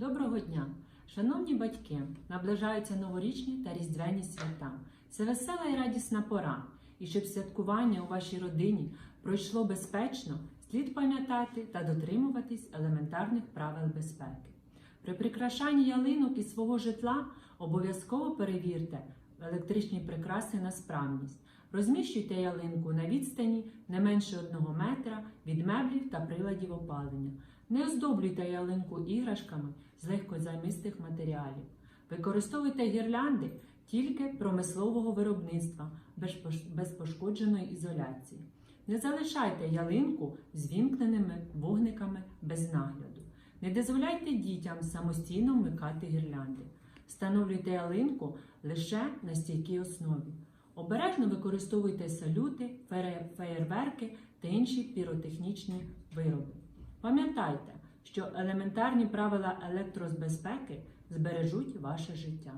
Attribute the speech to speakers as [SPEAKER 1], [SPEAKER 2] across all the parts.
[SPEAKER 1] Доброго дня! Шановні батьки, наближаються новорічні та різдвяні свята. Це весела і радісна пора. І щоб святкування у вашій родині пройшло безпечно, слід пам'ятати та дотримуватись елементарних правил безпеки. При прикрашанні ялинок і свого житла обов'язково перевірте електричні прикраси на справність. Розміщуйте ялинку на відстані не менше 1 метра від меблів та приладів опалення. Не оздоблюйте ялинку іграшками з легкозаймистих матеріалів. Використовуйте гірлянди тільки промислового виробництва без пошкодженої ізоляції. Не залишайте ялинку з вімкненими вогниками без нагляду. Не дозволяйте дітям самостійно вмикати гірлянди. Встановлюйте ялинку лише на стійкій основі. Обережно використовуйте салюти, феєрверки та інші піротехнічні вироби. Пам'ятайте, що елементарні правила електрозбезпеки збережуть ваше життя.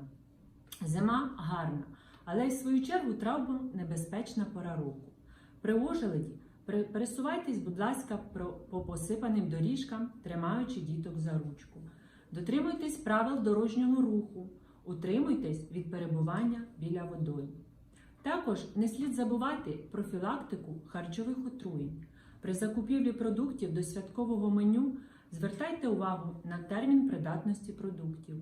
[SPEAKER 1] Зима гарна, але й в свою чергу травмонебезпечна пора року. При ожеледі пересувайтесь, будь ласка, по посипаним доріжкам, тримаючи діток за ручку. Дотримуйтесь правил дорожнього руху, утримуйтесь від перебування біля водойм. Також не слід забувати профілактику харчових отруєнь. При закупівлі продуктів до святкового меню звертайте увагу на термін придатності продуктів.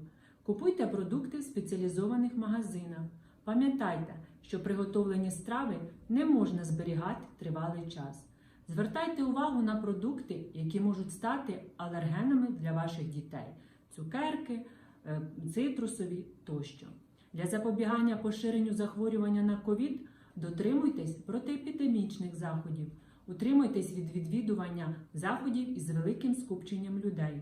[SPEAKER 1] Купуйте продукти в спеціалізованих магазинах. Пам'ятайте, що приготовлені страви не можна зберігати тривалий час. Звертайте увагу на продукти, які можуть стати алергенами для ваших дітей: цукерки, е, цитрусові тощо. Для запобігання поширенню захворювання на ковід дотримуйтесь протиепідемічних заходів, утримуйтесь від відвідування заходів із великим скупченням людей.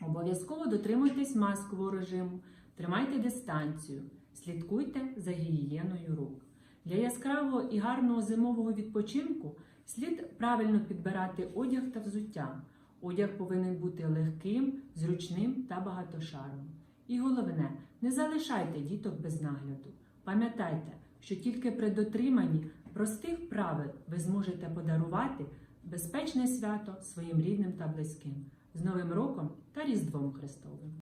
[SPEAKER 1] Обов'язково дотримуйтесь маскового режиму, тримайте дистанцію, слідкуйте за гігієною рук. Для яскравого і гарного зимового відпочинку слід правильно підбирати одяг та взуття. Одяг повинен бути легким, зручним та багатошаровим. І головне, не залишайте діток без нагляду. Пам'ятайте, що тільки при дотриманні простих правил ви зможете подарувати безпечне свято своїм рідним та близьким з Новим роком та Різдвом Христовим.